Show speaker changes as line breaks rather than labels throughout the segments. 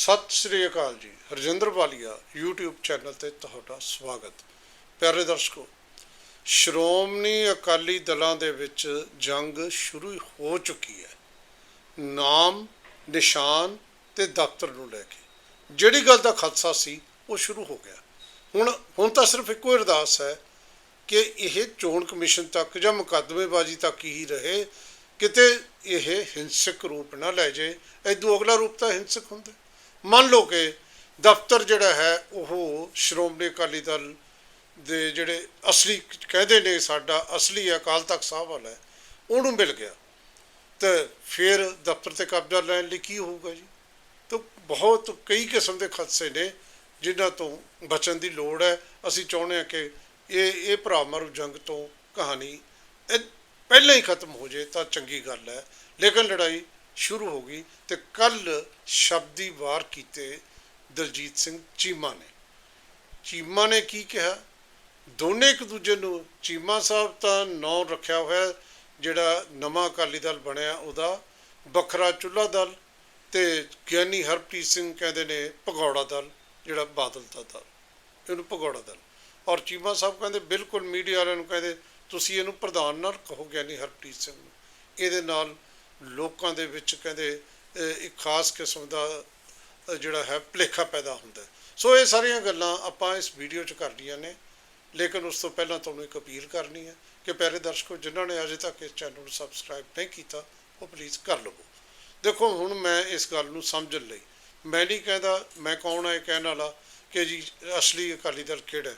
ਸਤਿ ਸ੍ਰੀ ਅਕਾਲ ਜੀ, ਹਰਜਿੰਦਰ ਵਾਲੀਆ YouTube channel ਤੇ ਤੁਹਾਡਾ ਸਵਾਗਤ। ਪਿਆਰੇ ਦਰਸ਼ਕੋ, ਸ਼੍ਰੋਮਣੀ ਅਕਾਲੀ ਦਲਾਂ ਦੇ ਵਿੱਚ ਜੰਗ ਸ਼ੁਰੂ ਹੋ ਚੁੱਕੀ ਹੈ। ਨਾਮ, ਨਿਸ਼ਾਨ ਤੇ ਦਫ਼ਤਰ ਨੂੰ ਲੈ ਕੇ। ਜਿਹੜੀ ਗੱਲ ਦਾ ਖਦਸ਼ਾ ਸੀ, ਉਹ ਸ਼ੁਰੂ ਹੋ ਗਿਆ। ਹੁਣ ਹੁਣ ਤਾਂ ਸਿਰਫ ਇੱਕੋ ਅਰਦਾਸ ਹੈ ਕਿ ਇਹ ਚੋਣ ਕਮਿਸ਼ਨ ਤੱਕ ਜਾਂ ਮੁਕੱਦਮੇਬਾਜ਼ੀ ਤੱਕ ਹੀ ਰਹੇ, ਕਿਤੇ ਇਹ ਹਿੰਸਕ ਰੂਪ ਨਾ ਲੈ ਜੇ ਐਦੂ ਅਗਲਾ ਰੂਪ ਤਾਂ ਹਿੰਸਕ ਹੁੰਦਾ। ਮੰਨ ਲਓ ਕਿ ਦਫ਼ਤਰ ਜਿਹੜਾ ਹੈ, ਉਹ ਸ਼੍ਰੋਮਣੀ ਅਕਾਲੀ ਦਲ ਦੇ ਜਿਹੜੇ ਅਸਲੀ ਕਹਿੰਦੇ ਨੇ ਸਾਡਾ ਅਸਲੀ ਅਕਾਲ ਤਖਤ ਸਾਹਿਬ ਵਾਲਾ ਉਹਨੂੰ ਮਿਲ ਗਿਆ। ਤੇ ਫਿਰ ਦਫ਼ਤਰ ਤੇ ਕਬਜ਼ਾ ਲੈਣ ਲਈ ਕੀ ਹੋਊਗਾ ਜੀ? ਤਾਂ ਬਹੁਤ ਕਈ ਕਿਸਮ ਦੇ ਖਦਸ਼ੇ ਨੇ ਜਿਨ੍ਹਾਂ ਤੋਂ ਬਚਣ ਦੀ ਲੋੜ ਹੈ। ਅਸੀਂ ਚਾਹੁੰਦੇ ਹਾਂ ਕਿ ਇਹ ਇਹ ਭਰਾ ਮਾਰੂ ਜੰਗ ਤੋਂ ਕਹਾਣੀ ਪਹਿਲਾਂ ਹੀ ਖਤਮ ਹੋ ਜੇ ਤਾਂ ਚੰਗੀ ਗੱਲ ਹੈ। ਲੇਕਿਨ ਲੜਾਈ ਸ਼ੁਰੂ ਹੋ ਗਈ ਤੇ ਕੱਲ ਸ਼ਬਦੀ ਵਾਰ ਕੀਤੇ ਦਲਜੀਤ ਸਿੰਘ ਚੀਮਾ ਨੇ। ਚੀਮਾ ਨੇ ਕੀ ਕਿਹਾ? ਦੋਨੇ ਇੱਕ ਦੂਜੇ ਨੂੰ, ਚੀਮਾ ਸਾਹਿਬ ਤਾਂ ਨਾਂ ਰੱਖਿਆ ਹੋਇਆ, ਜਿਹੜਾ ਨਵਾਂ ਅਕਾਲੀ ਦਲ ਬਣਿਆ, ਉਹਦਾ ਵੱਖਰਾ ਚੁੱਲਾ ਦਲ ਤੇ ਗਿਆਨੀ ਹਰਪ੍ਰੀਤ ਸਿੰਘ ਕਹਿੰਦੇ ਨੇ ਭਗੌੜਾ ਦਲ, ਜਿਹੜਾ ਬਾਦਲ ਦਾ ਦਲ, ਇਹਨੂੰ ਭਗੌੜਾ ਦਲ। ਔਰ ਚੀਮਾ ਸਾਹਿਬ ਕਹਿੰਦੇ, ਬਿਲਕੁਲ ਮੀਡੀਆ ਵਾਲਿਆਂ ਨੂੰ ਕਹਿੰਦੇ, ਤੁਸੀਂ ਇਹਨੂੰ ਪ੍ਰਧਾਨ ਨਾਲ ਕਹੋ ਗਿਆਨੀ ਹਰਪ੍ਰੀਤ ਸਿੰਘ ਨੂੰ। ਇਹਦੇ ਨਾਲ ਲੋਕਾਂ ਦੇ ਵਿੱਚ ਕਹਿੰਦੇ ਇੱਕ ਖਾਸ ਕਿਸਮ ਦਾ ਜਿਹੜਾ ਹੈ, ਭੁਲੇਖਾ ਪੈਦਾ ਹੁੰਦਾ ਸੋ ਇਹ ਸਾਰੀਆਂ ਗੱਲਾਂ ਆਪਾਂ ਇਸ ਵੀਡੀਓ 'ਚ ਕਰਨੀਆਂ ਨੇ, ਲੇਕਿਨ ਉਸ ਤੋਂ ਪਹਿਲਾਂ ਤੁਹਾਨੂੰ ਇੱਕ ਅਪੀਲ ਕਰਨੀ ਹੈ ਕਿ ਪਿਆਰੇ ਦਰਸ਼ਕੋ, ਜਿਨ੍ਹਾਂ ਨੇ ਅਜੇ ਤੱਕ ਇਸ ਚੈਨਲ ਨੂੰ ਸਬਸਕ੍ਰਾਈਬ ਨਹੀਂ ਕੀਤਾ, ਉਹ ਪਲੀਜ਼ ਕਰ ਲਵੋ। ਦੇਖੋ, ਹੁਣ ਮੈਂ ਇਸ ਗੱਲ ਨੂੰ ਸਮਝਣ ਲਈ, ਮੈਂ ਨਹੀਂ ਕਹਿੰਦਾ, ਮੈਂ ਕੌਣ ਹੈ ਇਹ ਕਹਿਣ ਵਾਲਾ ਕਿ ਜੀ, ਅਸਲੀ ਅਕਾਲੀ ਦਲ ਕਿਹੜਾ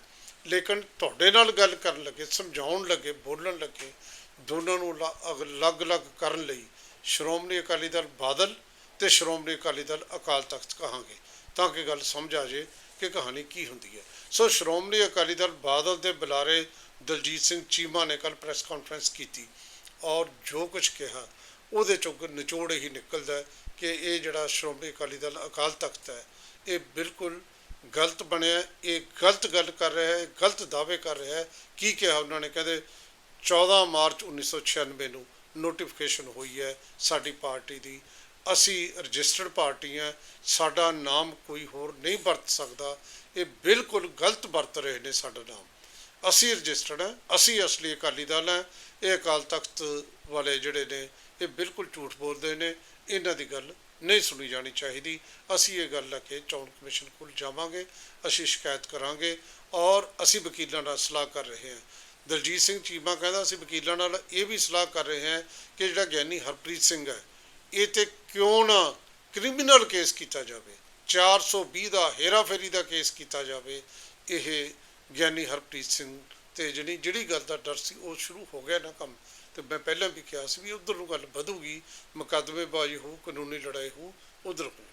ਲੇਕਿਨ ਤੁਹਾਡੇ ਨਾਲ ਗੱਲ ਕਰਨ ਲੱਗੇ, ਸਮਝਾਉਣ ਲੱਗੇ, ਬੋਲਣ ਲੱਗੇ, ਦੋਨਾਂ ਨੂੰ ਲ- ਅਲੱਗ-ਅਲੱਗ ਕਰਨ ਲਈ ਸ਼੍ਰੋਮਣੀ ਅਕਾਲੀ ਦਲ ਬਾਦਲ ਤੇ ਸ਼੍ਰੋਮਣੀ ਅਕਾਲੀ ਦਲ ਅਕਾਲ ਤਖਤ ਕਹਾਂਗੇ, ਤਾਂ ਕਿ ਗੱਲ ਸਮਝ ਆ ਜੇ ਕਿ ਕਹਾਣੀ ਕੀ ਹੁੰਦੀ ਹੈ। ਸੋ ਸ਼੍ਰੋਮਣੀ ਅਕਾਲੀ ਦਲ ਬਾਦਲ ਦੇ ਬੁਲਾਰੇ ਦਲਜੀਤ ਸਿੰਘ ਚੀਮਾ ਨੇ ਕੱਲ ਪ੍ਰੈਸ ਕਾਨਫਰੰਸ ਕੀਤੀ ਔਰ ਜੋ ਕੁਝ ਕਿਹਾ, ਉਹਦੇ ਚੋਂ ਗ- ਨਿਚੋੜ ਹੀ ਨਿਕਲਦਾ ਹੈ ਕਿ ਇਹ ਜਿਹੜਾ ਸ਼੍ਰੋਮਣੀ ਅਕਾਲੀ ਦਲ ਅਕਾਲ ਤਖਤ ਹੈ, ਇਹ ਬਿਲਕੁਲ ਗਲਤ ਬਣਿਆ ਇਹ ਗਲਤ ਗੱਲ ਕਰ ਰਿਹਾ ਹੈ ਗਲਤ ਦਾਅਵੇ ਕਰ ਰਿਹਾ ਹੈ। ਕੀ ਕਿਹਾ ਉਹਨਾਂ ਨੇ? ਕਹਿੰਦੇ 14 ਮਾਰਚ 1996 ਨੂੰ ਨੋਟੀਫਿਕੇਸ਼ਨ ਹੋਈ ਹੈ ਸਾਡੀ ਪਾਰਟੀ ਦੀ। ਅਸੀਂ ਰਜਿਸਟਰਡ ਪਾਰਟੀ ਹਾਂ, ਸਾਡਾ ਨਾਮ ਕੋਈ ਹੋਰ ਨਹੀਂ ਵਰਤ ਸਕਦਾ। ਇਹ ਬਿਲਕੁਲ ਗਲਤ ਵਰਤ ਰਹੇ ਨੇ ਸਾਡਾ ਨਾਮ। ਅਸੀਂ ਰਜਿਸਟਰਡ ਹਾਂ, ਅਸੀਂ ਅਸਲੀ ਅਕਾਲੀ ਦਲ ਹਾਂ। ਇਹ ਅਕਾਲ ਤਖਤ ਵਾਲੇ ਜਿਹੜੇ ਨੇ, ਇਹ ਬਿਲਕੁਲ ਝੂਠ ਬੋਲਦੇ ਨੇ। ਇਹਨਾਂ ਦੀ ਗੱਲ ਨਹੀਂ ਸੁਣੀ ਜਾਣੀ ਚਾਹੀਦੀ। ਅਸੀਂ ਇਹ ਗੱਲ ਲੈ ਕੇ ਚੋਣ ਕਮਿਸ਼ਨ ਕੋਲ ਜਾਵਾਂਗੇ, ਅਸੀਂ ਸ਼ਿਕਾਇਤ ਕਰਾਂਗੇ ਔਰ ਅਸੀਂ ਵਕੀਲਾਂ ਨਾਲ ਸਲਾਹ ਕਰ ਰਹੇ ਹਾਂ। ਦਲਜੀਤ ਸਿੰਘ ਚੀਮਾ ਕਹਿੰਦਾ, ਅਸੀਂ ਵਕੀਲਾਂ ਨਾਲ ਇਹ ਵੀ ਸਲਾਹ ਕਰ ਰਹੇ ਹਾਂ ਕਿ ਜਿਹੜਾ ਗਿਆਨੀ ਹਰਪ੍ਰੀਤ ਸਿੰਘ ਹੈ, ਇਹ ਤੇ ਕਿਉਂ ਨਾ ਕ੍ਰਿਮੀਨਲ ਕੇਸ ਕੀਤਾ ਜਾਵੇ 420 ਦਾ ਹੇਰਾਫੇਰੀ ਦਾ ਕੇਸ ਕੀਤਾ ਜਾਵੇ, ਇਹ ਗਿਆਨੀ ਹਰਪ੍ਰੀਤ ਸਿੰਘ ਤੇ ਜਿਹੜੀ ਜਿਹੜੀ ਗੱਲ ਦਾ ਡਰ ਸੀ, ਉਹ ਸ਼ੁਰੂ ਹੋ ਗਿਆ ਨਾ ਕੰਮ। ਤੇ ਮੈਂ ਪਹਿਲਾਂ ਵੀ ਕਿਹਾ ਸੀ ਵੀ ਉਧਰ ਨੂੰ ਗੱਲ ਵਧੂਗੀ ਮੁਕੱਦਮੇਬਾਜ਼ੀ ਹੋ ਕਾਨੂੰਨੀ ਲੜਾਈ ਹੋ ਉਧਰ ਹੋ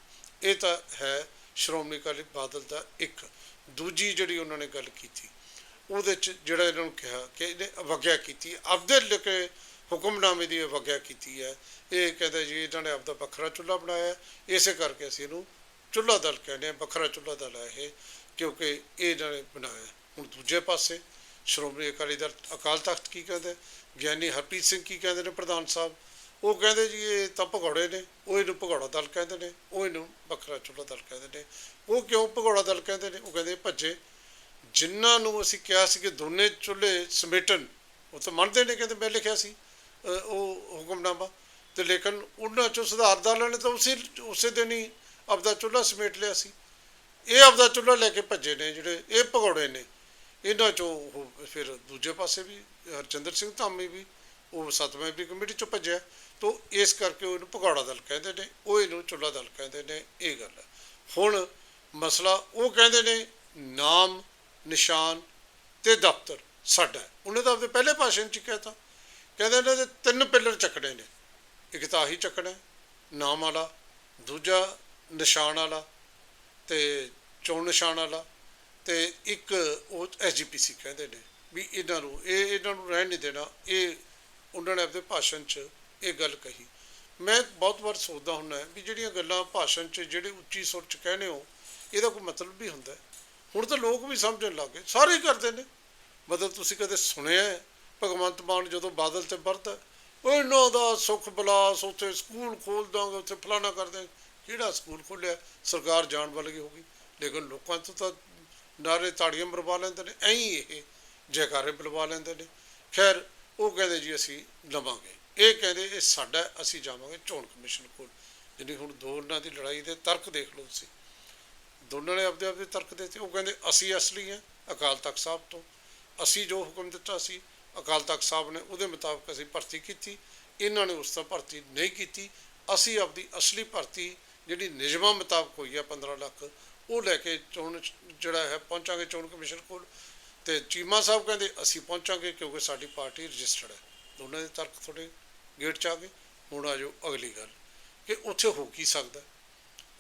ਇਹ ਤਾਂ ਹੈ ਸ਼੍ਰੋਮਣੀ ਅਕਾਲੀ ਬਾਦਲ ਦਾ ਇੱਕ। ਦੂਜੀ ਜਿਹੜੀ ਉਹਨਾਂ ਨੇ ਗੱਲ ਕੀਤੀ ਉਹਦੇ ਚ ਜਿਹੜਾ ਇਹਨਾਂ ਨੂੰ ਕਿਹਾ ਕਿ ਇਹਨੇ ਅਵਗਿਆ ਕੀਤੀ ਆਪਦੇ ਲਿਖੇ ਹੁਕਮਨਾਮੇ ਦੀ ਅਵਗਿਆ ਕੀਤੀ ਹੈ। ਇਹ ਕਹਿੰਦਾ ਜੀ ਇਹਨਾਂ ਨੇ ਆਪਦਾ ਵੱਖਰਾ ਚੁੱਲ੍ਹਾ ਬਣਾਇਆ। ਇਸੇ ਕਰਕੇ ਅਸੀਂ ਇਹਨੂੰ ਚੁੱਲ੍ਹਾ ਦਲ ਕਹਿੰਦੇ ਹਾਂ, ਵੱਖਰਾ ਚੁੱਲ੍ਹਾ ਦਲ ਹੈ ਇਹ, ਕਿਉਂਕਿ ਇਹ ਇਹਨਾਂ ਨੇ ਬਣਾਇਆ। ਹੁਣ ਦੂਜੇ ਪਾਸੇ ਸ਼੍ਰੋਮਣੀ ਅਕਾਲੀ ਦਲ ਅਕਾਲ ਤਖਤ ਕੀ ਕਹਿੰਦੇ? ਗਿਆਨੀ ਹਰਪ੍ਰੀਤ ਸਿੰਘ ਕੀ ਕਹਿੰਦੇ ਨੇ ਪ੍ਰਧਾਨ ਸਾਹਿਬ? ਉਹ ਕਹਿੰਦੇ ਜੀ ਇਹ ਤਾਂ ਭਗੌੜੇ ਨੇ, ਉਹ ਇਹਨੂੰ ਭਗੌੜਾ ਦਲ ਕਹਿੰਦੇ ਨੇ, ਉਹ ਇਹਨੂੰ ਵੱਖਰਾ ਚੁੱਲ੍ਹਾ ਦਲ ਕਹਿੰਦੇ ਨੇ। ਉਹ ਕਿਉਂ ਭਗੌੜਾ ਦਲ ਕਹਿੰਦੇ ਨੇ? ਉਹ ਕਹਿੰਦੇ ਭੱਜੇ ਜਿਨ੍ਹਾਂ ਨੂੰ ਅਸੀਂ ਕਿਹਾ ਸੀ ਕਿ ਦੋਨੇ ਚੁੱਲ੍ਹੇ ਸਮੇਟਣ, ਉਹ ਤਾਂ ਮੰਨਦੇ ਨੇ ਕਹਿੰਦੇ ਮੈਂ ਲਿਖਿਆ ਸੀ ਉਹ ਹੁਕਮਨਾਮਾ। ਤੇ ਲੇਕਿਨ ਉਹਨਾਂ ਚੋਂ ਸੁਧਾਰਦਾਰਾਂ ਨੇ ਤਾਂ ਉਸੇ ਉਸੇ ਦਿਨ ਹੀ ਆਪਦਾ ਚੁੱਲ੍ਹਾ ਸਮੇਟ ਲਿਆ ਸੀ। ਇਹ ਆਪਦਾ ਚੁੱਲ੍ਹਾ ਲੈ ਕੇ ਭੱਜੇ ਨੇ ਜਿਹੜੇ, ਇਹ ਭਗੌੜੇ ਨੇ। ਇਹਨਾਂ ਚੋਂ ਉਹ ਫਿਰ ਦੂਜੇ ਪਾਸੇ ਵੀ, ਹਰਚੰਦਰ ਸਿੰਘ ਧਾਮੀ ਵੀ, ਉਹ ਸਤਵੇਂ ਵੀ ਕਮੇਟੀ ਚੋਂ ਭੱਜਿਆ। ਤੋਂ ਇਸ ਕਰਕੇ ਉਹਨੂੰ ਭਗੌੜਾ ਦਲ ਕਹਿੰਦੇ ਨੇ, ਉਹ ਇਹਨੂੰ ਚੁੱਲ੍ਹਾ ਦਲ ਕਹਿੰਦੇ ਨੇ, ਇਹ ਗੱਲ ਹੁਣ ਮਸਲਾ ਉਹ ਕਹਿੰਦੇ ਨੇ, ਨਾਮ ਨਿਸ਼ਾਨ ਤੇ ਦਫ਼ਤਰ ਸਾਡਾ ਹੈ। ਉਹਨੇ ਤਾਂ ਆਪਣੇ ਪਹਿਲੇ ਭਾਸ਼ਣ ਚ ਕਿਹਾ ਤਾ ਕਹਿੰਦੇ ਇਹਨਾਂ ਦੇ ਤਿੰਨ ਪਿੱਲਰ ਚੱਕਣੇ ਨੇ ਇੱਕ ਤਾਂ ਆਹੀ ਚੱਕਣਾ ਨਾਮ ਵਾਲਾ, ਦੂਜਾ ਨਿਸ਼ਾਨ ਵਾਲਾ ਤੇ ਚੋਣ ਨਿਸ਼ਾਨ ਵਾਲਾ ਤੇ ਇੱਕ ਉਹ ਐਸਜੀਪੀਸੀ ਕਹਿੰਦੇ ਨੇ ਵੀ ਇਹਨਾਂ ਨੂੰ, ਇਹ ਇਹਨਾਂ ਨੂੰ ਰਹਿਣ ਨਹੀਂ ਦੇਣਾ ਇਹ ਉਹਨਾਂ ਨੇ ਆਪਣੇ ਭਾਸ਼ਣ 'ਚ ਇਹ ਗੱਲ ਕਹੀ ਮੈਂ ਬਹੁਤ ਵਾਰ ਸੋਚਦਾ ਹੁੰਦਾ ਵੀ ਜਿਹੜੀਆਂ ਗੱਲਾਂ ਭਾਸ਼ਣ 'ਚ ਜਿਹੜੇ ਉੱਚੀ ਸੁਰ 'ਚ ਕਹਿੰਦੇ ਹੋ, ਇਹਦਾ ਕੋਈ ਮਤਲਬ ਵੀ ਹੁੰਦਾ ਹੈ। ਹੁਣ ਤਾਂ ਲੋਕ ਵੀ ਸਮਝਣ ਲੱਗ ਗਏ, ਸਾਰੇ ਹੀ ਕਰਦੇ ਨੇ। ਮਤਲਬ ਤੁਸੀਂ ਕਦੇ ਸੁਣਿਆ ਭਗਵੰਤ ਮਾਨ ਜਦੋਂ ਬਾਦਲ ਤੇ ਵਰਤਾ ਉਹ ਇਹਨਾਂ ਦਾ ਸੁਖ ਬਲਾਸ ਉੱਥੇ ਸਕੂਲ ਖੋਲ ਦਾਂਗੇ ਉੱਥੇ ਫਲਾਣਾ ਕਰ ਦਾਂਗੇ ਜਿਹੜਾ ਸਕੂਲ ਖੋਲ੍ਹਿਆ ਸਰਕਾਰ ਜਾਣ ਵਾਲੀ ਹੋ ਗਈ। ਲੇਕਿਨ ਲੋਕਾਂ ਤੋਂ ਤਾਂ ਨਾਰੇ ਤਾੜੀਆਂ ਮਰਵਾ ਲੈਂਦੇ ਨੇ, ਐਂ ਹੀ ਇਹ ਜੈਕਾਰੇ ਬੁਲਵਾ ਲੈਂਦੇ ਨੇ। ਖੈਰ, ਉਹ ਕਹਿੰਦੇ ਜੀ ਅਸੀਂ ਲਵਾਂਗੇ। ਇਹ ਕਹਿੰਦੇ, ਇਹ ਸਾਡਾ, ਅਸੀਂ ਜਾਵਾਂਗੇ ਚੋਣ ਕਮਿਸ਼ਨ ਕੋਲ। ਜਿਹੜੀ ਹੁਣ ਦੋ ਉਹਨਾਂ ਦੀ ਲੜਾਈ ਦੇ ਤਰਕ ਦੇਖ ਲਓ ਤੁਸੀਂ। ਦੋਨਾਂ ਨੇ ਆਪਦੇ ਆਪਦੇ ਤਰਕ ਦਿੱਤੇ। ਉਹ ਕਹਿੰਦੇ, ਅਸੀਂ ਅਸਲੀ ਹਾਂ, ਅਕਾਲ ਤਖਤ ਸਾਹਿਬ ਤੋਂ। ਅਸੀਂ ਜੋ ਹੁਕਮ ਦਿੱਤਾ ਸੀ, ਅਕਾਲ ਤਖਤ ਸਾਹਿਬ ਨੇ ਉਹਦੇ ਮੁਤਾਬਕ ਅਸੀਂ ਭਰਤੀ ਕੀਤੀ। ਇਹਨਾਂ ਨੇ ਉਸ ਤਰ੍ਹਾਂ ਭਰਤੀ ਨਹੀਂ ਕੀਤੀ। ਅਸੀਂ ਆਪਦੀ ਅਸਲੀ ਭਰਤੀ, ਜਿਹੜੀ ਨਿਯਮਾਂ ਮੁਤਾਬਕ ਹੋਈ ਹੈ 15 ਲੱਖ, ਉਹ ਲੈ ਕੇ ਚੋਣ ਜਿਹੜਾ ਹੈ ਪਹੁੰਚਾਂਗੇ ਚੋਣ ਕਮਿਸ਼ਨ ਕੋਲ। ਤੇ ਚੀਮਾ ਸਾਹਿਬ ਕਹਿੰਦੇ, ਅਸੀਂ ਪਹੁੰਚਾਂਗੇ ਕਿਉਂਕਿ ਸਾਡੀ ਪਾਰਟੀ ਰਜਿਸਟਰਡ ਹੈ। ਦੋਨਾਂ ਦੇ ਤਰਕ ਥੋੜੇ ਗੇਟ ਚ ਆ ਗਏ। ਹੁਣ ਆ ਜਾਓ ਅਗਲੀ ਗੱਲ, ਕਿ ਉੱਥੇ ਹੋ ਕੀ ਸਕਦਾ?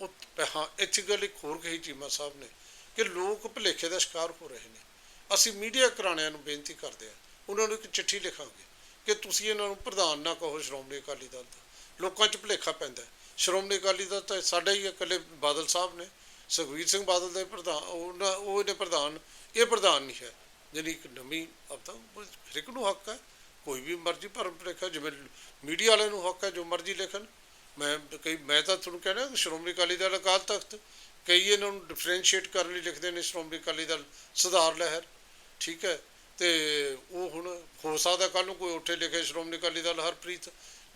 ਉਹ ਹਾਂ ਇੱਥੇ ਗੱਲ ਇੱਕ ਹੋਰ ਕਹੀ ਚੀਮਾ ਸਾਹਿਬ ਨੇ ਕਿ ਲੋਕ ਭੁਲੇਖੇ ਦਾ ਸ਼ਿਕਾਰ ਹੋ ਰਹੇ ਨੇ। ਅਸੀਂ ਮੀਡੀਆ ਘਰਾਣਿਆਂ ਨੂੰ ਬੇਨਤੀ ਕਰਦੇ ਹਾਂ ਉਹਨਾਂ ਨੂੰ ਇੱਕ ਚਿੱਠੀ ਲਿਖਾਂਗੇ ਕਿ ਤੁਸੀਂ ਇਹਨਾਂ ਨੂੰ ਪ੍ਰਧਾਨ ਨਾ ਕਹੋ ਸ਼੍ਰੋਮਣੀ ਅਕਾਲੀ ਦਲ ਦਾ। ਲੋਕਾਂ 'ਚ ਭੁਲੇਖਾ ਪੈਂਦਾ ਸ਼੍ਰੋਮਣੀ ਅਕਾਲੀ ਦਲ ਤਾਂ ਸਾਡਾ ਹੀ ਹੈ, ਇਕੱਲੇ ਬਾਦਲ ਸਾਹਿਬ ਨੇ ਸੁਖਵੀਰ ਸਿੰਘ ਬਾਦਲ ਦੇ ਪ੍ਰਧਾਨ ਉਹਨਾਂ ਉਹ ਨੇ ਪ੍ਰਧਾਨ ਇਹ ਪ੍ਰਧਾਨ ਨਹੀਂ ਹੈ। ਜਿਹੜੀ ਇੱਕ ਨਵੀਂ ਆਪਦਾ ਹਰ ਇੱਕ ਨੂੰ ਹੱਕ ਹੈ ਕੋਈ ਵੀ ਮਰਜ਼ੀ ਭਰਮ ਭੁਲੇਖਾ ਜਿਵੇਂ ਮੀਡੀਆ ਵਾਲਿਆਂ ਨੂੰ ਹੱਕ ਹੈ ਜੋ ਮਰਜ਼ੀ ਲਿਖਣ। ਮੈਂ ਕਈ, ਮੈਂ ਤਾਂ ਤੁਹਾਨੂੰ ਕਹਿਣਾ ਕਿ ਸ਼੍ਰੋਮਣੀ ਅਕਾਲੀ ਦਲ ਅਕਾਲ ਤਖਤ, ਕਈ ਇਹਨਾਂ ਨੂੰ ਡਿਫਰੈਂਸ਼ੀਏਟ ਕਰਨ ਲਈ ਲਿਖਦੇ ਨੇ ਸ਼੍ਰੋਮਣੀ ਅਕਾਲੀ ਦਲ ਸੁਧਾਰ ਲਹਿਰ, ਠੀਕ ਹੈ ਤੇ ਉਹ ਹੁਣ ਹੋ ਸਕਦਾ ਕੱਲ ਨੂੰ ਕੋਈ ਉੱਠੇ ਲਿਖੇ ਸ਼੍ਰੋਮਣੀ ਅਕਾਲੀ ਦਲ ਹਰਪ੍ਰੀਤ,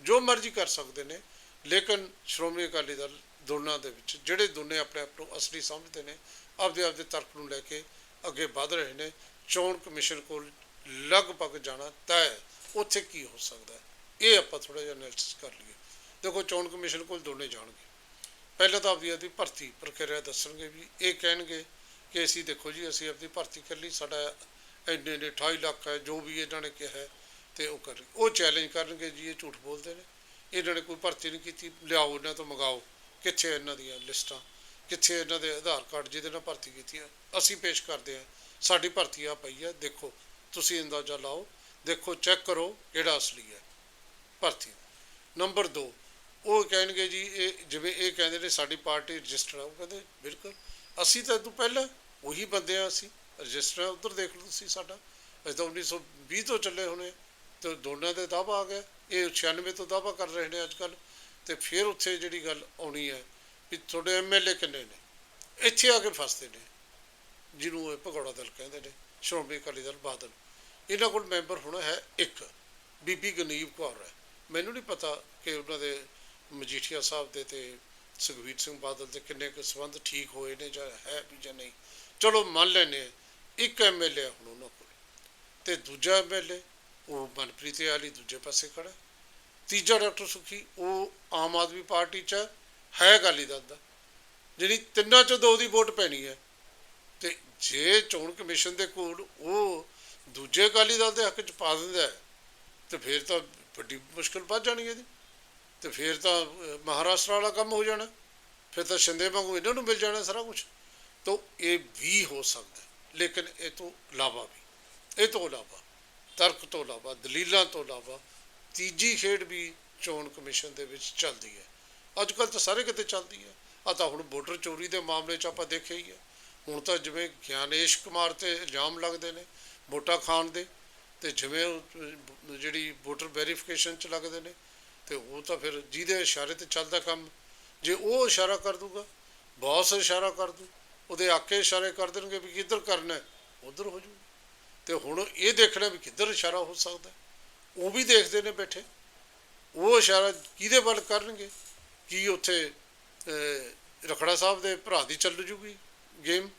ਜੋ ਮਰਜ਼ੀ ਕਰ ਸਕਦੇ ਨੇ, ਲੇਕਿਨ ਸ਼੍ਰੋਮਣੀ ਅਕਾਲੀ ਦਲ ਦੋਨਾਂ ਦੇ ਵਿੱਚ, ਜਿਹੜੇ ਦੋਨੇ ਆਪਣੇ ਆਪ ਨੂੰ ਅਸਲੀ ਸਮਝਦੇ ਨੇ, ਆਪਦੇ ਆਪਦੇ ਤਰਕ ਨੂੰ ਲੈ ਕੇ ਅੱਗੇ ਵਧ ਰਹੇ ਨੇ, ਚੋਣ ਕਮਿਸ਼ਨ ਕੋਲ ਲਗਭਗ ਜਾਣਾ ਤੈਅ ਹੈ। ਉੱਥੇ ਕੀ ਹੋ ਸਕਦਾ ਇਹ ਆਪਾਂ ਥੋੜਾ ਜਿਹਾ ਐਨਾਲਿਸਿਸ ਕਰ ਲਈਏ ਦੇਖੋ ਚੋਣ ਕਮਿਸ਼ਨ ਕੋਲ ਦੋਨੇ ਜਾਣਗੇ। ਪਹਿਲਾਂ ਤਾਂ ਆਪਦੀ ਆਪਦੀ ਭਰਤੀ ਪ੍ਰਕਿਰਿਆ ਦੱਸਣਗੇ ਵੀ ਇਹ ਕਹਿਣਗੇ ਕਿ ਅਸੀਂ ਦੇਖੋ ਜੀ, ਅਸੀਂ ਆਪਦੀ ਭਰਤੀ ਕਰ ਲਈ, ਸਾਡਾ ਇੰਨੇ ਨੇ 28 ਲੱਖ ਹੈ, ਜੋ ਵੀ ਇਹਨਾਂ ਨੇ ਕਿਹਾ ਹੈ, ਤੇ ਉਹ ਕਰ ਉਹ ਚੈਲੰਜ ਕਰਨਗੇ ਜੀ, ਇਹ ਝੂਠ ਬੋਲਦੇ ਨੇ। ਇਹਨਾਂ ਨੇ ਕੋਈ ਭਰਤੀ ਨਹੀਂ ਕੀਤੀ, ਲਿਆਓ ਇਹਨਾਂ ਤੋਂ, ਮੰਗਾਓ। ਕਿੱਥੇ ਇਹਨਾਂ ਦੀਆਂ ਲਿਸਟਾਂ? ਕਿੱਥੇ ਇਹਨਾਂ ਦੇ ਆਧਾਰ ਕਾਰਡ ਜਿਹਦੇ ਨਾਲ ਭਰਤੀ ਕੀਤੀ ਹੈ ਅਸੀਂ ਪੇਸ਼ ਕਰਦੇ ਹਾਂ। ਸਾਡੀ ਭਰਤੀ ਆ ਪਈ ਹੈ ਦੇਖੋ। ਤੁਸੀਂ ਅੰਦਾਜ਼ਾ ਲਾਓ। ਦੇਖੋ, ਚੈੱਕ ਕਰੋ ਕਿਹੜਾ ਅਸਲੀ ਹੈ। ਭਰਤੀ। ਨੰਬਰ 2 ਉਹ ਕਹਿਣਗੇ ਜੀ, ਇਹ ਜਿਵੇਂ ਇਹ ਕਹਿੰਦੇ ਨੇ ਸਾਡੀ ਪਾਰਟੀ ਰਜਿਸਟਰ ਆ, ਉਹ ਕਹਿੰਦੇ ਬਿਲਕੁਲ। ਅਸੀਂ ਤਾਂ ਤੋਂ ਪਹਿਲਾਂ ਉਹੀ ਬੰਦੇ ਆ, ਅਸੀਂ ਰਜਿਸਟਰ ਉਧਰ ਦੇਖ ਲਓ ਤੁਸੀਂ ਸਾਡਾ। ਅਸੀਂ ਤਾਂ 1920 ਤੋਂ ਚੱਲੇ ਹੋਣੇ ਤੇ ਦੋਨਾਂ ਦੇ ਦਾਵਾ ਆ ਗਿਆ ਇਹ 96 ਤੋਂ ਦਾਵਾ ਕਰ ਰਹੇ ਨੇ ਅੱਜ ਕੱਲ ਤੇ ਫਿਰ ਉੱਥੇ ਜਿਹੜੀ ਗੱਲ ਆਉਣੀ ਹੈ ਵੀ ਤੁਹਾਡੇ ਐਮਐਲਏ ਕਿੰਨੇ ਨੇ? ਇੱਥੇ ਆ ਕੇ ਫਸਦੇ ਨੇ, ਜਿਹਨੂੰ ਇਹ ਭਗੌੜਾ ਦਲ ਕਹਿੰਦੇ ਨੇ, ਸ਼੍ਰੋਮਣੀ ਅਕਾਲੀ ਦਲ ਬਾਦਲ। ਇਹਨਾਂ ਕੋਲ ਮੈਂਬਰ ਹੋਣਾ ਹੈ ਇੱਕ, ਬੀਬੀ ਗਨੀਵ ਕੌਰ ਹੈ। ਮੈਨੂੰ ਨਹੀਂ ਪਤਾ ਕਿ ਉਹਨਾਂ ਦੇ ਮਜੀਠੀਆ ਸਾਹਿਬ ਦੇ ਤੇ ਸੁਖਵੀਰ ਸਿੰਘ ਬਾਦਲ ਦੇ ਕਿੰਨੇ ਕੁ ਸੰਬੰਧ ਠੀਕ ਹੋਏ ਨੇ ਜਾਂ ਹੈ ਵੀ ਜਾਂ ਨਹੀਂ? ਚਲੋ ਮੰਨ ਲੈਨੇ ਆ। ਇੱਕ ਐਮਐਲਏ ਹੁਣ ਉਹਨਾਂ ਕੋਲ ਤੇ ਦੂਜਾ ਐਮਐਲਏ ਉਹ ਮਨਪ੍ਰੀਤ ਵਾਲੀ ਦੂਜੇ ਪਾਸੇ ਖੜਾ ਤੀਜਾ ਡਾਕਟਰ ਸੁਖੀ ਉਹ ਆਮ ਆਦਮੀ ਪਾਰਟੀ ਚ ਹੈ, ਹੈ ਅਕਾਲੀ ਦਲ ਦਾ ਜਿਹੜੀ ਤਿੰਨਾਂ ਚੋਂ ਦੋ ਦੀ ਵੋਟ ਪੈਣੀ ਹੈ। ਤੇ ਜੇ ਚੋਣ ਕਮਿਸ਼ਨ ਦੇ ਕੋਲ ਉਹ ਦੂਜੇ ਅਕਾਲੀ ਦਲ ਦੇ ਹੱਕ ਚ ਪਾ ਦਿੰਦਾ ਹੈ, ਤੇ ਫਿਰ ਤਾਂ ਵੱਡੀ ਮੁਸ਼ਕਲ ਵੱਧ ਜਾਣੀ ਹੈ ਇਹਦੀ। ਤੇ ਫਿਰ ਤਾਂ ਮਹਾਰਾਸ਼ਟਰ ਵਾਲਾ ਕੰਮ ਹੋ ਜਾਣਾ। ਫਿਰ ਤਾਂ ਸ਼ਿੰਦੇ ਵਾਂਗੂ ਇਹਨਾਂ ਨੂੰ ਮਿਲ ਜਾਣਾ ਸਾਰਾ ਕੁਝ ਤਾਂ ਇਹ ਵੀ ਹੋ ਸਕਦਾ ਲੇਕਿਨ ਇਹ ਤੋਂ ਇਲਾਵਾ ਵੀ, ਇਹ ਤੋਂ ਇਲਾਵਾ, ਤਰਕ ਤੋਂ ਇਲਾਵਾ, ਦਲੀਲਾਂ ਤੋਂ ਇਲਾਵਾ, ਤੀਜੀ ਖੇਡ ਵੀ ਚੋਣ ਕਮਿਸ਼ਨ ਦੇ ਵਿੱਚ ਚੱਲਦੀ ਹੈ। ਅੱਜ ਕੱਲ ਤਾਂ ਸਾਰੇ ਕਿਤੇ ਚੱਲਦੀ ਹੈ। ਆ ਤਾਂ ਹੁਣ ਵੋਟਰ ਚੋਰੀ ਦੇ ਮਾਮਲੇ 'ਚ ਆਪਾਂ ਦੇਖਿਆ ਹੀ ਹੈ। ਹੁਣ ਤਾਂ ਜਿਵੇਂ ਗਿਆਨੇਸ਼ ਕੁਮਾਰ ਤੇ ਇਲਜ਼ਾਮ ਲੱਗਦੇ ਨੇ, ਵੋਟਾਂ ਖਾਣ ਦੇ, ਤੇ ਜਿਵੇਂ ਜਿਹੜੀ ਵੋਟਰ ਵੈਰੀਫਿਕੇਸ਼ਨ 'ਚ ਲੱਗਦੇ ਨੇ ਤੇ ਉਹ ਤਾਂ ਫਿਰ ਜਿਹਦੇ ਇਸ਼ਾਰੇ ਤੇ ਚੱਲਦਾ ਕੰਮ ਜੇ ਉਹ ਇਸ਼ਾਰਾ ਕਰ ਦੂਗਾ ਬੌਸ ਇਸ਼ਾਰਾ ਕਰ ਦੂ ਉਹਦੇ ਆਕੇ ਇਸ਼ਾਰੇ ਕਰ ਦੇਣਗੇ ਵੀ ਕਿੱਧਰ ਕਰਨਾ ਉਧਰ ਹੋ ਜੂ। ਤੇ ਹੁਣ ਇਹ ਦੇਖਣਾ ਵੀ ਕਿੱਧਰ ਇਸ਼ਾਰਾ ਹੋ ਸਕਦਾ ਉਹ ਵੀ ਦੇਖਦੇ ਨੇ ਬੈਠੇ। ਉਹ ਇਸ਼ਾਰਾ ਕਿਹਦੇ ਵੱਲ ਕਰਨਗੇ? ਕੀ ਉੱਥੇ ਅਹ, ਰਖੜਾ ਸਾਹਿਬ ਦੇ ਭਰਾ ਦੀ ਚੱਲ ਜੂਗੀ ਗੇਮ?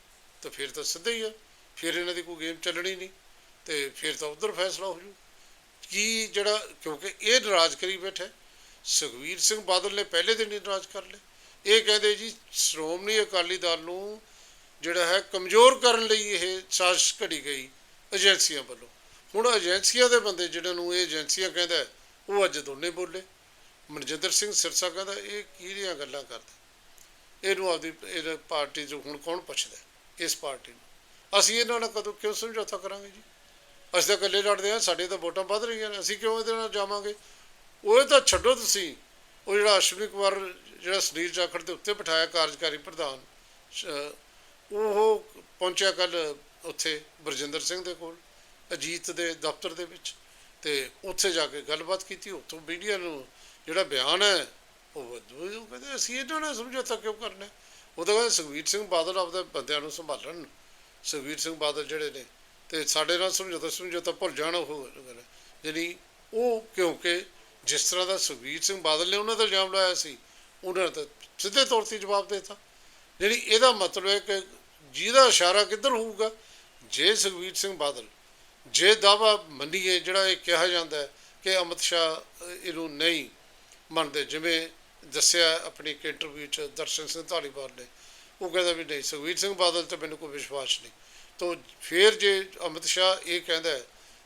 ਤਾਂ ਫਿਰ ਤਾਂ ਸਿੱਧਾ ਹੀ ਆ। ਫਿਰ ਇਹਨਾਂ ਦੀ ਕੋਈ ਗੇਮ ਚੱਲਣੀ ਨਹੀਂ। ਤੇ ਫਿਰ ਤਾਂ ਉਧਰ ਫੈਸਲਾ ਹੋ ਜੂ। ਕੀ ਜਿਹੜਾ, ਕਿਉਂਕਿ ਇਹ ਨਾਰਾਜ਼ ਕਰੀ ਬੈਠਾ ਹੈ। ਸੁਖਵੀਰ ਸਿੰਘ ਬਾਦਲ ਨੇ ਪਹਿਲੇ ਦਿਨ ਹੀ ਨਰਾਜ਼ ਕਰ ਲਏ ਇਹ ਕਹਿੰਦੇ ਜੀ, ਸ਼੍ਰੋਮਣੀ ਅਕਾਲੀ ਦਲ ਨੂੰ ਜਿਹੜਾ ਹੈ ਕਮਜ਼ੋਰ ਕਰਨ ਲਈ ਇਹ ਸਾਜ਼ਿਸ਼ ਘੜੀ ਗਈ ਏਜੰਸੀਆਂ ਵੱਲੋਂ। ਹੁਣ ਏਜੰਸੀਆਂ ਦੇ ਬੰਦੇ ਜਿਹਨਾਂ ਨੂੰ ਇਹ ਏਜੰਸੀਆਂ ਕਹਿੰਦਾ ਉਹ ਅੱਜ ਦੋਨੇ ਬੋਲੇ। ਮਨਜਿੰਦਰ ਸਿੰਘ ਸਿਰਸਾ ਕਹਿੰਦਾ, ਇਹ ਕਿਹੜੀਆਂ ਗੱਲਾਂ ਕਰਦਾ? ਇਹਨੂੰ ਆਪਦੀ ਇਹ ਪਾਰਟੀ ਤੋਂ ਹੁਣ ਕੌਣ ਪੁੱਛਦਾ ਇਸ ਪਾਰਟੀ ਨੂੰ। ਅਸੀਂ ਇਹਨਾਂ ਨਾਲ ਕਦੋਂ ਕਿਉਂ ਸਮਝੌਤਾ ਕਰਾਂਗੇ ਜੀ? ਅਸੀਂ ਤਾਂ ਇਕੱਲੇ ਲੜਦੇ ਹਾਂ, ਸਾਡੇ ਤਾਂ ਵੋਟਾਂ ਵੱਧ ਰਹੀਆਂ ਨੇ, ਅਸੀਂ ਕਿਉਂ ਇਹਦੇ ਨਾਲ ਜਾਵਾਂਗੇ? ਉਹ ਤਾਂ ਛੱਡੋ ਤੁਸੀਂ। ਉਹ ਜਿਹੜਾ ਅਸ਼ਵਨੀ ਕੁਮਾਰ, ਜਿਹੜਾ ਸੁਨੀਲ ਜਾਖੜ ਦੇ ਉੱਤੇ ਬਿਠਾਇਆ ਕਾਰਜਕਾਰੀ ਪ੍ਰਧਾਨ ਉਹ ਪਹੁੰਚਿਆ ਕੱਲ ਉੱਥੇ ਬਰਜਿੰਦਰ ਸਿੰਘ ਦੇ ਕੋਲ, ਅਜੀਤ ਦੇ ਦਫ਼ਤਰ ਦੇ ਵਿੱਚ। ਤੇ ਉੱਥੇ ਜਾ ਕੇ ਗੱਲਬਾਤ ਕੀਤੀ, ਉੱਥੋਂ ਮੀਡੀਆ ਨੂੰ ਜਿਹੜਾ ਬਿਆਨ ਹੈ, ਉਹ ਵਾਧੂ ਉਹ ਕਹਿੰਦੇ, ਅਸੀਂ ਇਹਨਾਂ ਨਾਲ ਸਮਝੌਤਾ ਕਿਉਂ ਕਰਨਾ ਹੈ? ਉਹ ਤਾਂ ਸੁਖਬੀਰ ਸਿੰਘ ਬਾਦਲ ਆਪਦੇ ਬੰਦਿਆਂ ਨੂੰ ਸੰਭਾਲਣ ਸੁਖਬੀਰ ਸਿੰਘ ਬਾਦਲ ਜਿਹੜੇ ਨੇ ਤੇ ਸਾਡੇ ਨਾਲ ਸਮਝੌਤਾ ਸਮਝੌਤਾ ਭੁੱਲ ਜਾਣਾ ਉਹ ਜਿਹੜੀ ਉਹ ਕਿਉਂਕਿ ਜਿਸ ਤਰ੍ਹਾਂ ਦਾ ਸੁਖਬੀਰ ਸਿੰਘ ਬਾਦਲ ਨੇ ਉਹਨਾਂ ਦਾ ਇਲਜ਼ਾਮ ਲਾਇਆ ਸੀ, ਉਹਨਾਂ ਨੇ ਤਾਂ ਸਿੱਧੇ ਤੌਰ ਤੇ ਜਵਾਬ ਦੇ ਦਿੱਤਾ। ਜਿਹੜੀ ਇਹਦਾ ਮਤਲਬ ਹੈ ਕਿ ਜਿਹਦਾ ਇਸ਼ਾਰਾ ਕਿੱਧਰ ਹੋਊਗਾ? ਜੇ ਸੁਖਬੀਰ ਸਿੰਘ ਬਾਦਲ, ਜੇ ਦਾਵਾ ਮੰਨੀਏ ਜਿਹੜਾ ਇਹ ਕਿਹਾ ਜਾਂਦਾ ਹੈ ਕਿ ਅਮਿਤ ਸ਼ਾਹ ਇਹਨੂੰ ਨਹੀਂ ਮੰਨਦੇ, ਜਿਵੇਂ ਦੱਸਿਆ ਆਪਣੀ ਇੱਕ ਇੰਟਰਵਿਊ 'ਚ ਦਰਸ਼ਨ ਸਿੰਘ ਧਾਲੀਵਾਲ ਨੇ, ਉਹ ਕਹਿੰਦਾ ਵੀ ਨਹੀਂ, ਸੁਖਬੀਰ ਸਿੰਘ ਬਾਦਲ ਤੇ ਮੈਨੂੰ ਕੋਈ ਵਿਸ਼ਵਾਸ ਨਹੀਂ। ਤੋ ਫਿਰ ਜੇ ਅਮਿਤ ਸ਼ਾਹ ਇਹ ਕਹਿੰਦਾ ਹੈ,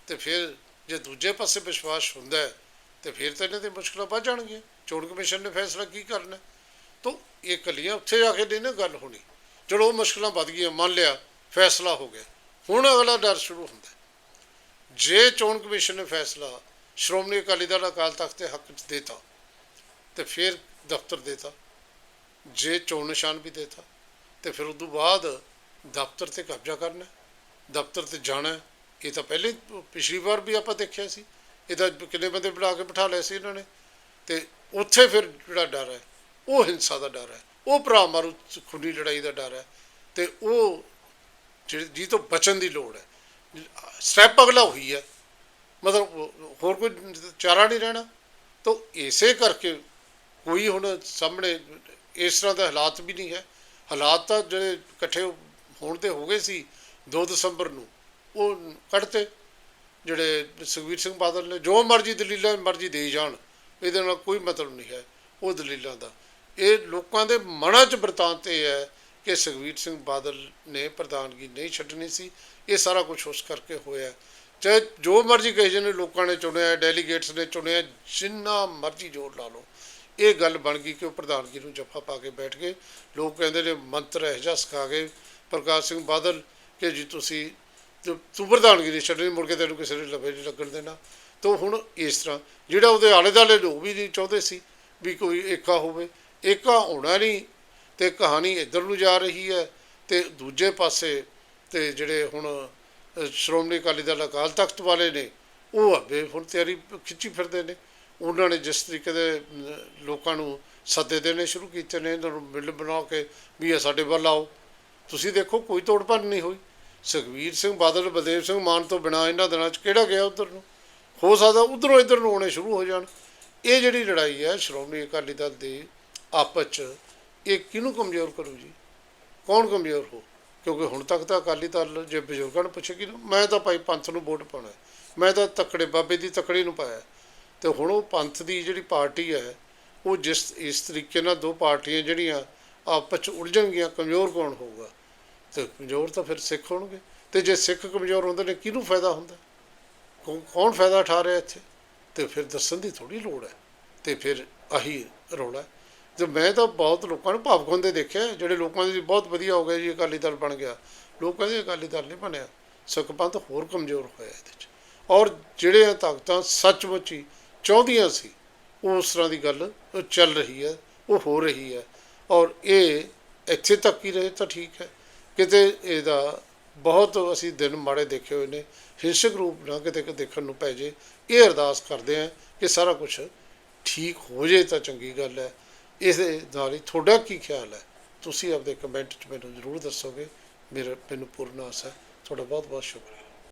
ਤੇ ਫਿਰ ਜੇ ਦੂਜੇ ਪਾਸੇ ਵਿਸ਼ਵਾਸ ਹੁੰਦਾ ਹੈ, ਤੇ ਫਿਰ ਤਾਂ ਇਹਨਾਂ ਦੀ ਮੁਸ਼ਕਲਾਂ ਵੱਧ ਜਾਣਗੀਆਂ। ਚੋਣ ਕਮਿਸ਼ਨ ਨੇ ਫੈਸਲਾ ਕੀ ਕਰਨਾ ਹੈ? ਇਹ ਕੱਲੀਆਂ ਉੱਥੇ ਜਾ ਕੇ ਨਹੀਂ ਨਾ ਗੱਲ ਹੋਣੀ। ਚਲੋ ਉਹ ਮੁਸ਼ਕਲਾਂ ਵੱਧ ਗਈਆਂ ਮੰਨ ਲਿਆ ਫੈਸਲਾ ਹੋ ਗਿਆ। ਹੁਣ ਅਗਲਾ ਡਰ ਸ਼ੁਰੂ ਹੁੰਦਾ ਜੇ ਚੋਣ ਕਮਿਸ਼ਨ ਨੇ ਫੈਸਲਾ ਸ਼੍ਰੋਮਣੀ ਅਕਾਲੀ ਦਲ ਅਕਾਲ ਤਖਤ ਦੇ ਹੱਕ 'ਚ ਦੇਤਾ ਤੇ ਫਿਰ ਦਫ਼ਤਰ ਦੇਤਾ। ਜੇ ਚੋਣ ਨਿਸ਼ਾਨ ਵੀ ਦੇਤਾ ਤੇ ਫਿਰ ਉਦੋਂ ਬਾਅਦ ਦਫ਼ਤਰ ਤੇ ਕਬਜ਼ਾ ਕਰਨਾ ਦਫ਼ਤਰ ਤੇ ਜਾਣਾ ਇਹ ਤਾਂ ਪਹਿਲੇ ਪਿਛਲੀ ਵਾਰ ਵੀ ਆਪਾਂ ਦੇਖਿਆ ਸੀ। ਇਹਦਾ ਕਿੰਨੇ ਬੰਦੇ ਬੁਲਾ ਕੇ ਬਿਠਾ ਲਏ ਸੀ ਇਹਨਾਂ ਨੇ। ਤੇ ਉੱਥੇ ਫਿਰ ਜਿਹੜਾ ਡਰ ਹੈ, ਉਹ ਹਿੰਸਾ ਦਾ ਡਰ ਹੈ। ਉਹ ਭਰਾ ਮਾਰੂ ਖੁੱਡੀ ਲੜਾਈ ਦਾ ਡਰ ਹੈ। ਤੇ ਉਹ ਜਿਹੜੀ ਜੀ ਤੋਂ ਬਚਣ ਦੀ ਲੋੜ ਹੈ। ਸਟੈਪ ਅਗਲਾ ਹੋਈ ਹੈ। ਮਤਲਬ ਹੋਰ ਕੋਈ ਚਾਰਾ ਨਹੀਂ ਰਹਿਣਾ। ਤਾਂ ਇਸੇ ਕਰਕੇ ਕੋਈ ਹੁਣ ਸਾਹਮਣੇ ਇਸ ਤਰ੍ਹਾਂ ਦੇ ਹਾਲਾਤ ਵੀ ਨਹੀਂ ਹੈ। ਹਾਲਾਤ ਤਾਂ ਜਿਹੜੇ ਇਕੱਠੇ ਹੋਣ ਤੇ ਹੋ ਗਏ ਸੀ 2 ਦਸੰਬਰ ਨੂੰ। ਉਹ ਕੱਢਤੇ। ਜਿਹੜੇ ਸੁਖਬੀਰ ਸਿੰਘ ਬਾਦਲ ਨੇ, ਜੋ ਮਰਜ਼ੀ ਦਲੀਲਾਂ ਮਰਜ਼ੀ ਦੇਈ ਜਾਣ, ਇਹਦੇ ਨਾਲ ਕੋਈ ਮਤਲਬ ਨਹੀਂ ਹੈ, ਉਹ ਦਲੀਲਾਂ ਦਾ। ਇਹ ਲੋਕਾਂ ਦੇ ਮਨਾਂ 'ਚ ਬਰਤਾਂਤ ਇਹ ਹੈ ਕਿ ਸੁਖਬੀਰ ਸਿੰਘ ਬਾਦਲ ਨੇ ਪ੍ਰਧਾਨਗੀ ਨਹੀਂ ਛੱਡਣੀ ਸੀ। ਇਹ ਸਾਰਾ ਕੁਝ ਉਸ ਕਰਕੇ ਹੋਇਆ। ਚਾਹੇ ਜੋ ਮਰਜ਼ੀ ਕਹੇ ਜਿਹਨੇ ਲੋਕਾਂ ਨੇ ਚੁਣਿਆ, ਡੈਲੀਗੇਟਸ ਨੇ ਚੁਣਿਆ, ਜਿੰਨਾ ਮਰਜ਼ੀ ਜ਼ੋਰ ਲਾ ਲਓ। ਇਹ ਗੱਲ ਬਣ ਗਈ ਕਿ ਉਹ ਪ੍ਰਧਾਨਗੀ ਨੂੰ ਜੱਫਾ ਪਾ ਕੇ ਬੈਠ ਗਏ। ਲੋਕ ਕਹਿੰਦੇ ਨੇ, ਮੰਤਰ ਇਹ ਜਿਹਾ ਸਿਖਾ ਗਏ ਪ੍ਰਕਾਸ਼ ਸਿੰਘ ਬਾਦਲ ਕਿ ਜੀ ਤੁਸੀਂ ਤੂੰ ਪ੍ਰਧਾਨਗੀ ਨਹੀਂ ਛੱਡਣੀ, ਮੁੜ ਕੇ ਤੈਨੂੰ ਕਿਸੇ ਨੇ ਲਵੇ ਨਹੀਂ ਲੱਗਣ ਦੇਣਾ। ਤਾਂ ਹੁਣ ਇਸ ਤਰ੍ਹਾਂ, ਜਿਹੜਾ ਉਹਦੇ ਆਲੇ ਦੁਆਲੇ ਲੋਕ ਵੀ ਨਹੀਂ ਚਾਹੁੰਦੇ ਸੀ ਵੀ ਕੋਈ ਏਕਾ ਹੋਵੇ। ਏਕਾ ਹੋਣਾ ਨਹੀਂ, ਤੇ ਕਹਾਣੀ ਇੱਧਰ ਨੂੰ ਜਾ ਰਹੀ ਹੈ ਤੇ ਦੂਜੇ ਪਾਸੇ ਤੇ ਜਿਹੜੇ ਹੁਣ ਸ਼੍ਰੋਮਣੀ ਅਕਾਲੀ ਦਲ ਅਕਾਲ ਤਖਤ ਵਾਲੇ ਨੇ, ਉਹ ਅੱਗੇ ਹੁਣ ਤਿਆਰੀ ਖਿੱਚੀ ਫਿਰਦੇ ਨੇ। ਉਹਨਾਂ ਨੇ ਜਿਸ ਤਰੀਕੇ ਦੇ ਲੋਕਾਂ ਨੂੰ ਸੱਦੇ ਦੇਣੇ ਸ਼ੁਰੂ ਕੀਤੇ ਨੇ, ਇਹਨਾਂ ਨੂੰ ਮਿਲ ਬਣਾ ਕੇ ਵੀ ਇਹ ਸਾਡੇ ਵੱਲ ਆਓ। ਤੁਸੀਂ ਦੇਖੋ, ਕੋਈ ਤੋੜ ਭੰਨ ਨਹੀਂ ਹੋਈ। ਸੁਖਵੀਰ ਸਿੰਘ, ਬਾਦਲ, ਬਲਦੇਵ ਸਿੰਘ, ਮਾਨ ਤੋਂ ਬਿਨਾ ਇਹਨਾਂ ਦਿਨਾਂ 'ਚ ਕਿਹੜਾ ਗਿਆ ਉਧਰ ਨੂੰ? ਹੋ ਸਕਦਾ ਉਧਰੋਂ ਇੱਧਰ ਨੂੰ ਆਉਣੇ ਸ਼ੁਰੂ ਹੋ ਜਾਣ। ਇਹ ਜਿਹੜੀ ਲੜਾਈ ਹੈ, ਸ਼੍ਰੋਮਣੀ ਅਕਾਲੀ ਦਲ ਦੇ ਆਪਸ 'ਚ, ਇਹ ਕਿਹਨੂੰ ਕਮਜ਼ੋਰ ਕਰੂ ਜੀ? ਕੌਣ ਕਮਜ਼ੋਰ ਹੋ? ਕਿਉਂਕਿ ਹੁਣ ਤੱਕ ਤਾਂ ਅਕਾਲੀ ਦਲ ਜੇ ਬਜ਼ੁਰਗਾਂ ਨੂੰ ਪੁੱਛੇ ਕਿ ਮੈਂ ਤਾਂ ਭਾਈ ਪੰਥ ਨੂੰ ਵੋਟ ਪਾਉਣਾ ਮੈਂ ਤਾਂ ਤਕੜੇ ਬਾਬੇ ਦੀ ਤਕੜੀ ਨੂੰ ਪਾਇਆ ਤੇ ਹੁਣ ਉਹ ਪੰਥ ਦੀ ਜਿਹੜੀ ਪਾਰਟੀ ਹੈ, ਉਹ ਜਿਸ, ਇਸ ਤਰੀਕੇ ਨਾਲ ਦੋ ਪਾਰਟੀਆਂ ਜਿਹੜੀਆਂ ਆਪਸ 'ਚ ਉਲਝਣਗੀਆਂ, ਕਮਜ਼ੋਰ ਕੌਣ ਹੋਊਗਾ? ਤੇ ਕਮਜ਼ੋਰ ਤਾਂ ਫਿਰ ਸਿੱਖ ਹੋਣਗੇ। ਤੇ ਜੇ ਸਿੱਖ ਕਮਜ਼ੋਰ ਹੁੰਦੇ ਨੇ, ਕਿਹਨੂੰ ਫਾਇਦਾ ਹੁੰਦਾ? ਕੌਣ ਕੌਣ ਫਾਇਦਾ ਉਠਾ ਰਿਹਾ ਇੱਥੇ? ਤੇ ਫਿਰ ਦੱਸਣ ਦੀ ਥੋੜੀ ਲੋੜ ਹੈ। ਤੇ ਫਿਰ ਆਹੀ ਰੌਲਾ ਹੈ। ਮੈਂ ਤਾਂ ਬਹੁਤ ਲੋਕਾਂ ਨੂੰ ਭਾਵਕ ਹੁੰਦੇ ਦੇਖਿਆ। ਜਿਹੜੇ ਲੋਕਾਂ ਦੇ ਬਹੁਤ ਵਧੀਆ ਹੋ ਗਿਆ ਜੀ, ਅਕਾਲੀ ਦਲ ਬਣ ਗਿਆ। ਲੋਕ ਕਹਿੰਦੇ ਅਕਾਲੀ ਦਲ ਨਹੀਂ ਬਣਿਆ। ਸਿੱਖ ਪੰਥ ਹੋਰ ਕਮਜ਼ੋਰ ਹੋਇਆ ਇਹਦੇ 'ਚ। ਔਰ ਜਿਹੜੀਆਂ ਤਾਕਤਾਂ ਸੱਚਮੁੱਚ ਹੀ ਚਾਹੁੰਦੀਆਂ ਸੀ, ਉਹ ਉਸ ਤਰ੍ਹਾਂ ਦੀ ਗੱਲ ਚੱਲ ਰਹੀ ਹੈ, ਉਹ ਹੋ ਰਹੀ ਹੈ। ਔਰ ਇਹ ਇੱਥੇ ਤੱਕ ਹੀ ਰਹੇ ਤਾਂ ਠੀਕ ਹੈ। ਕਿਤੇ ਇਹਦਾ ਬਹੁਤ ਅਸੀਂ ਦਿਨ ਮਾੜੇ ਦੇਖੇ ਹੋਏ ਨੇ, ਹਿੰਸਕ ਰੂਪ ਨਾ ਕਿਤੇ ਦੇਖਣ ਨੂੰ ਪੈ ਜੇ, ਇਹ ਅਰਦਾਸ ਕਰਦੇ ਆ ਕਿ ਸਾਰਾ ਕੁਝ ਠੀਕ ਹੋ ਜੇ ਤਾਂ ਚੰਗੀ ਗੱਲ ਹੈ। ਇਸ ਨਾਲ ਹੀ ਤੁਹਾਡਾ ਕੀ ਖਿਆਲ ਹੈ? ਤੁਸੀਂ ਆਪਦੇ ਕਮੈਂਟ 'ਚ ਮੈਨੂੰ ਜ਼ਰੂਰ ਦੱਸੋਗੇ। ਮੇਰਾ, ਮੈਨੂੰ ਪੂਰਨ ਆਸ ਹੈ। ਤੁਹਾਡਾ ਬਹੁਤ ਬਹੁਤ ਸ਼ੁਕਰੀਆ।